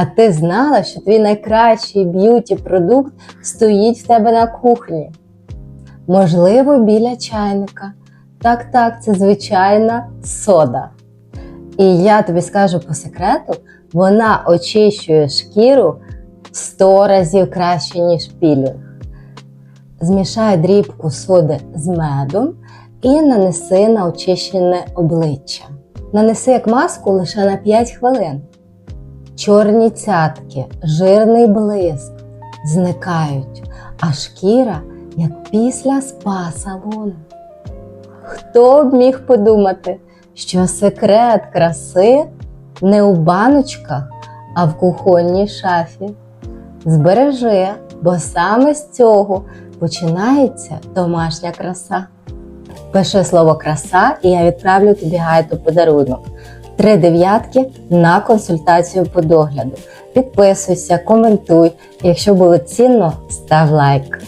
А ти знала, що твій найкращий б'юті продукт стоїть в тебе на кухні? Можливо, біля чайника. Так, так, це звичайна сода. І я тобі скажу по секрету, вона очищує шкіру в 100 разів краще, ніж пілінг. Змішай дрібку соди з медом і нанеси на очищене обличчя. Nанеси як маску лише на 5 хвилин. Чорні цятки, жирний блиск зникають, а шкіра як після спа-салону. Хто б міг подумати, що секрет краси не у баночках, а в кухонній шафі? Збережи, бо саме з цього починається домашня краса. Пиши слово краса, і я відправлю тобі гайд у подарунок. Три дев'ятки на консультацію по догляду. Підписуйся, коментуй. Якщо було цінно, став лайк.